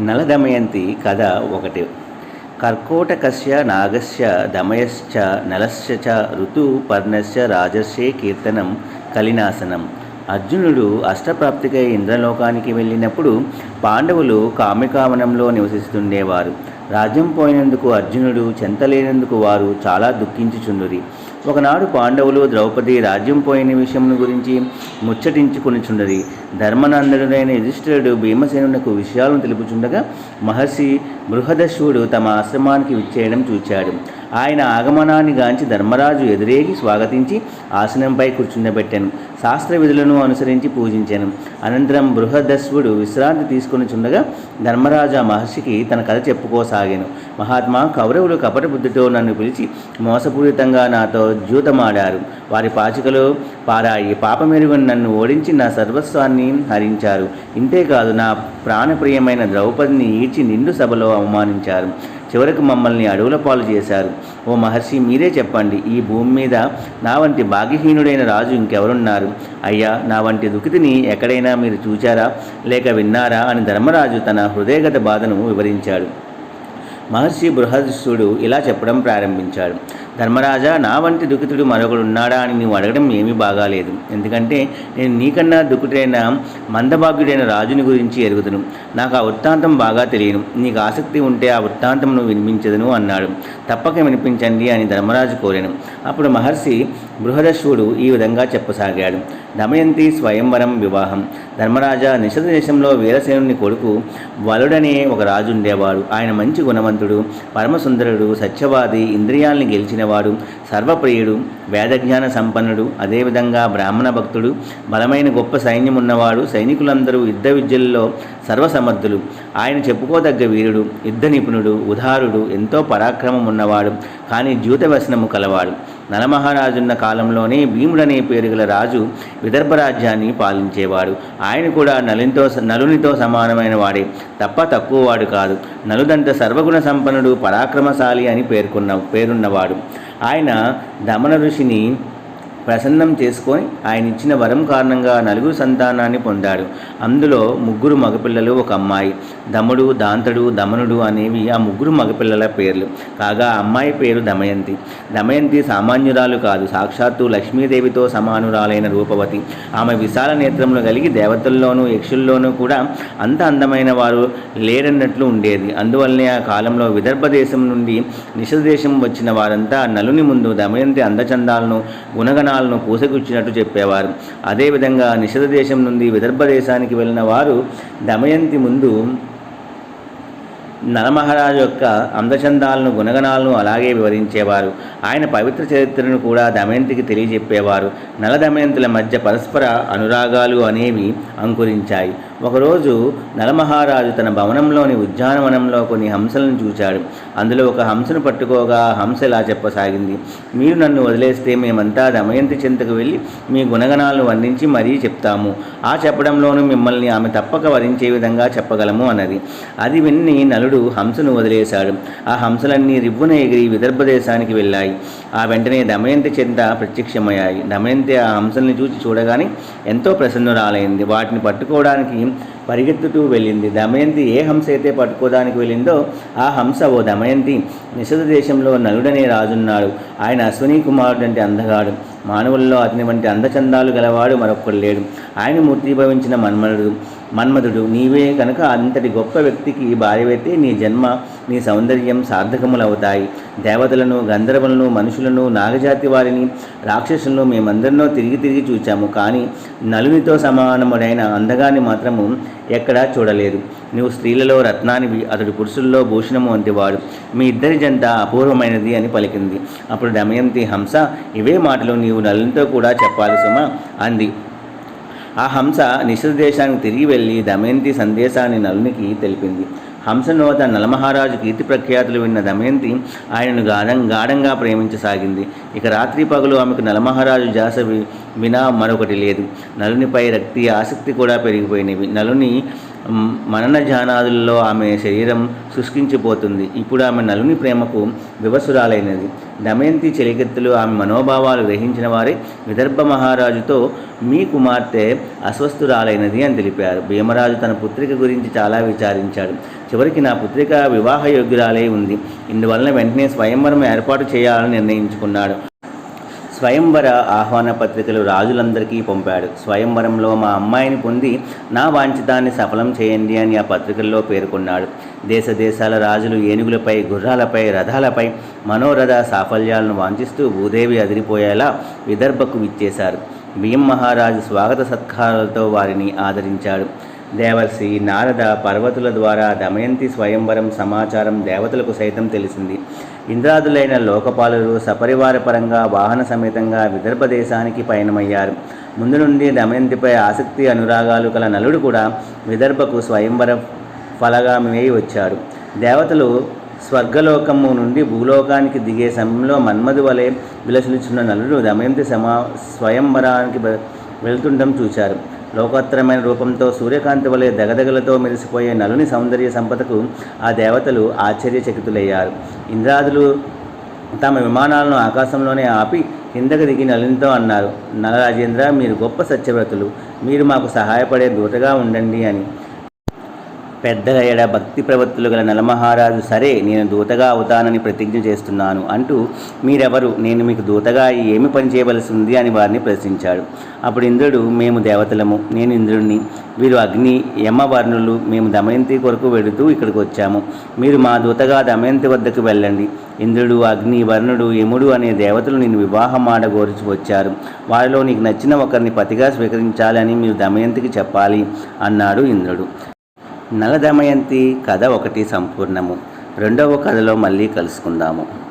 నలదమయంతి కథ ఒకటి. కర్కోటకస్య నాగస్య దమయశ్చ నలస్య చ ఋతుపర్ణస్య రాజస్యే కీర్తనం కలినాశనం. అర్జునుడు అష్టప్రాప్తికై ఇంద్రలోకానికి వెళ్ళినప్పుడు పాండవులు కామికావనంలో నివసిస్తుండేవారు. రాజ్యం పోయినందుకు అర్జునుడు చెంతలేనందుకు వారు చాలా దుఃఖించుచుండురి. ఒకనాడు పాండవులు ద్రౌపది రాజ్యం పోయిన విషయం గురించి ముచ్చటించుకొనిచుండది ధర్మనందనుడైన యుధిష్ఠిరుడు భీమసేనునకు విషయాలను తెలుపుచుండగా మహర్షి బృహదశ్వుడు తమ ఆశ్రమానికి విచ్చేయడం చూచాడు. ఆయన ఆగమనాన్ని గాంచి ధర్మరాజు ఎదురేగి స్వాగతించి ఆసనంపై కూర్చుండబెట్టాను. శాస్త్ర విధులను అనుసరించి పూజించాను. అనంతరం బృహదశ్వుడు విశ్రాంతి తీసుకుని చుండగా ధర్మరాజు ఆ మహర్షికి తన కథ చెప్పుకోసాగాను. మహాత్మా కౌరవులు కపట బుద్ధితో నన్ను పిలిచి మోసపూరితంగా నాతో ద్యూతమాడారు. వారి పాచికలు పారాయి పాపమెరుగుని నన్ను ఓడించి నా సర్వస్వాన్ని హరించారు. ఇంతేకాదు నా ప్రాణప్రియమైన ద్రౌపదిని ఈడ్చి నిండు సభలో అవమానించారు. చివరకు మమ్మల్ని అడవుల పాలు చేశారు. ఓ మహర్షి మీరే చెప్పండి ఈ భూమి మీద నా వంటి భాగ్యహీనుడైన రాజు ఇంకెవరున్నారు? అయ్యా నా వంటి దుఃఖితిని ఎక్కడైనా మీరు చూచారా? లేక విన్నారా? అని ధర్మరాజు తన హృదయగత బాధను వివరించాడు. మహర్షి బృహదృష్టుడు ఇలా చెప్పడం ప్రారంభించాడు. ధర్మరాజా నా వంటి దుఃఖితుడు మరొకడు ఉన్నాడా అని నీవు అడగడం ఏమీ బాగాలేదు. ఎందుకంటే నేను నీకన్నా దుఃఖుడైన మందభాగ్యుడైన రాజుని గురించి ఎరుగుదును. నాకు ఆ వృత్తాంతం బాగా తెలియను. నీకు ఆసక్తి ఉంటే ఆ వృత్తాంతమును వినిపించదును అన్నాడు. తప్పక వినిపించండి అని ధర్మరాజు కోరాను. అప్పుడు మహర్షి బృహదశ్వుడు ఈ విధంగా చెప్పసాగాడు. దమయంతి స్వయంవరం వివాహం. ధర్మరాజా నిషధ దేశంలో వీరసేనుని కొడుకు వలుడనే ఒక రాజు ఉండేవాడు. ఆయన మంచి గుణవంతుడు పరమసుందరుడు సత్యవాది ఇంద్రియాల్ని గెలిచినవాడు సర్వప్రియుడు వేదజ్ఞాన సంపన్నుడు అదేవిధంగా బ్రాహ్మణ భక్తుడు బలమైన గొప్ప సైన్యం ఉన్నవాడు సైనికులందరూ యుద్ధ విద్యల్లో సర్వసమర్థులు. ఆయన చెప్పుకోదగ్గ వీరుడు యుద్ధ నిపుణుడు ఉదారుడు ఎంతో పరాక్రమం ఉన్నవాడు కానీ జ్యూత వ్యసనము కలవాడు. నలమహారాజున్న కాలంలోనే భీముడనే పేరు గల రాజు విదర్భ రాజ్యాన్ని పాలించేవాడు. ఆయన కూడా నలునితో నలునితో సమానమైన వాడే. తప్ప తక్కువ వాడు కాదు. నలుదంత సర్వగుణ సంపన్నుడు పరాక్రమశాలి అని పేర్కొన్న పేరున్నవాడు. ఆయన దమన ఋషిని ప్రసన్నం చేసుకొని ఆయన ఇచ్చిన వరం కారణంగా నలుగురు సంతానాన్ని పొందాడు. అందులో ముగ్గురు మగపిల్లలు ఒక అమ్మాయి. దముడు దాంతడు దమనుడు అనేవి ఆ ముగ్గురు మగపిల్లల పేర్లు. కాగా అమ్మాయి పేరు దమయంతి. దమయంతి సామాన్యురాలు కాదు సాక్షాత్తు లక్ష్మీదేవితో సమానురాలైన రూపవతి. ఆమె విశాల నేత్రములు కలిగి దేవతల్లోనూ యక్షుల్లోనూ కూడా అంత అందమైన వారు లేరన్నట్లు ఉండేది. అందువల్లనే ఆ కాలంలో విదర్భ దేశం నుండి నిషదేశం వచ్చిన వారంతా నలుని ముందు దమయంతి అందచందాలను గుణగణాలను పూసగుచ్చినట్టు చెప్పేవారు. అదేవిధంగా నిషధ దేశం నుండి విదర్భ దేశానికి వెళ్ళిన వారు దమయంతి ముందు నలమహారాజు యొక్క అందచందాలను గుణగణాలను అలాగే వివరించేవారు. ఆయన పవిత్ర చరిత్రను కూడా దమయంతికి తెలియజెప్పేవారు. నల దమయంతుల మధ్య పరస్పర అనురాగాలు అనేవి అంకురించాయి. ఒకరోజు నలమహారాజు తన భవనంలోని ఉద్యానవనంలో కొన్ని హంసలను చూచాడు. అందులో ఒక హంసను పట్టుకోగా హంస ఇలా చెప్పసాగింది మీరు నన్ను వదిలేస్తే మేమంతా దమయంతి చింతకు వెళ్ళి మీ గుణగణాలను వర్ణించి మరీ చెప్తాము. ఆ చెప్పడంలోనూ మిమ్మల్ని ఆమె తప్పక వరించే విధంగా చెప్పగలము అన్నది. అది విన్ని నలుడు హంసను వదిలేశాడు. ఆ హంసలన్నీ రివ్వున ఎగిరి విదర్భ దేశానికి వెళ్ళాయి. ఆ వెంటనే దమయంతి చెంత ప్రత్యక్షమయ్యాయి. దమయంతి ఆ హంసల్ని చూసి చూడగానే ఎంతో ప్రసన్నురాలైంది. వాటిని పట్టుకోవడానికి పరిగెత్తుతూ వెళ్ళింది. దమయంతి ఏ హంస అయితే పట్టుకోవడానికి వెళ్ళిందో ఆ హంస ఓ దమయంతి. నిషధ దేశంలో నలుడనే రాజున్నాడు. ఆయన అశ్వనీ కుమారుడు అంటే అందగాడు. మానవుల్లో అతని వంటి అందచందాలు గలవాడు మరొక్కడు లేడు. ఆయన మూర్తిభవించిన మన్మనుడు మన్మధుడు నీవే కనుక అంతటి గొప్ప వ్యక్తికి భార్యవైతే నీ జన్మ నీ సౌందర్యం సార్థకములవుతాయి. దేవతలను గంధర్వులను మనుషులను నాగజాతి వారిని రాక్షసులను మేమందరినో తిరిగి తిరిగి చూచాము. కానీ నలునితో సమానముడైన అందగాన్ని మాత్రము ఎక్కడా చూడలేదు. నువ్వు స్త్రీలలో రత్నానివి అతడు పురుషుల్లో భూషణము వంటివాడు. మీ ఇద్దరి జంట అపూర్వమైనది అని పలికింది. అప్పుడు దమయంతి హంస ఇవే మాటలు నీవు నలునితో కూడా చెప్పాలి సుమ అంది. ఆ హంస నిషదేశానికి తిరిగి వెళ్ళి దమయంతి సందేశాన్ని నలునికి తెలిపింది. హంసను తన నలమహారాజు కీర్తి ప్రఖ్యాతులు విన్న దమయంతి ఆయనను గాఢం గాఢంగా ప్రేమించసాగింది. ఇక రాత్రి పగలు ఆమెకు నలమహారాజు జాస వినా మరొకటి లేదు. నలునిపై రక్తి ఆసక్తి కూడా పెరిగిపోయినవి. నలుని మనన జానాదుల్లో ఆమె శరీరం శుష్కించిపోతుంది. ఇప్పుడు ఆమె నలుని ప్రేమకు వివసురాలైనది. దమయంతి చెలికెత్తులు ఆమె మనోభావాలు గ్రహించిన వారే విదర్భ మహారాజుతో మీ కుమార్తె అస్వస్థురాలైనది అని తెలిపారు. భీమరాజు తన పుత్రిక గురించి చాలా విచారించాడు. చివరికి నా పుత్రిక వివాహ యోగ్యురాలై ఉంది. ఇందువలన వెంటనే స్వయంవరం ఏర్పాటు చేయాలని నిర్ణయించుకున్నాడు. స్వయంవర ఆహ్వాన పత్రికలు రాజులందరికీ పంపాడు. స్వయంవరంలో మా అమ్మాయిని పొంది నా వాంఛితాన్ని సఫలం చేయండి అని ఆ పత్రికల్లో పేర్కొన్నాడు. దేశ దేశాల రాజులు ఏనుగులపై గుర్రాలపై రథాలపై మనోరథ సాఫల్యాలను వాంఛిస్తూ భూదేవి అదిరిపోయేలా విదర్భకు విచ్చేశారు. బియ్యం మహారాజు స్వాగత సత్కారాలతో వారిని ఆదరించాడు. దేవర్షి నారద పర్వతుల ద్వారా దమయంతి స్వయంవరం సమాచారం దేవతలకు సైతం తెలిసింది. ఇంద్రాదులైన లోకపాలురు సపరివార పరంగా వాహన సమేతంగా విదర్భ దేశానికి పయనమయ్యారు. ముందు నుండి దమయంతిపై ఆసక్తి అనురాగాలు కల నలుడు కూడా విదర్భకు స్వయంవర ఫలగామి వచ్చారు. దేవతలు స్వర్గలోకము నుండి భూలోకానికి దిగే సమయంలో మన్మధు వలె విలసిలుచున్న నలుడు దమయంతి సమా స్వయంవరానికి వె- వెళ్తుండడం లోకోత్తరమైన రూపంతో సూర్యకాంతి వలె దగదగలతో మెరిసిపోయే నలుని సౌందర్య సంపదకు ఆ దేవతలు ఆశ్చర్యచకితులయ్యారు. ఇంద్రాదులు తమ విమానాలను ఆకాశంలోనే ఆపి కిందకు దిగి నలునితో అన్నారు నలరాజేంద్ర మీరు గొప్ప సత్యవ్రతులు. మీరు మాకు సహాయపడే దూతగా ఉండండి అని. పెద్దల ఎడ భక్తి ప్రవృత్తులు గల నలమహారాజు సరే నేను దూతగా అవుతానని ప్రతిజ్ఞ చేస్తున్నాను అంటూ మీరెవరు? నేను మీకు దూతగా ఏమి పని చేయవలసి ఉంది అని వారిని ప్రశ్నించాడు. అప్పుడు ఇంద్రుడు మేము దేవతలము నేను ఇంద్రుడిని వీరు అగ్ని యమవర్ణులు మేము దమయంతి కొరకు వెడుతూ ఇక్కడికి వచ్చాము. మీరు మా దూతగా దమయంతి వద్దకు వెళ్ళండి. ఇంద్రుడు అగ్ని వర్ణుడు యముడు అనే దేవతలు నేను వివాహం ఆడగోరుచు వచ్చారు. వారిలో నీకు నచ్చిన ఒకరిని పతిగా స్వీకరించాలని మీరు దమయంతికి చెప్పాలి అన్నాడు ఇంద్రుడు. నలదమయంతి కథ ఒకటి సంపూర్ణము. రెండవ కథలో మళ్ళీ కలుసుకుందాము.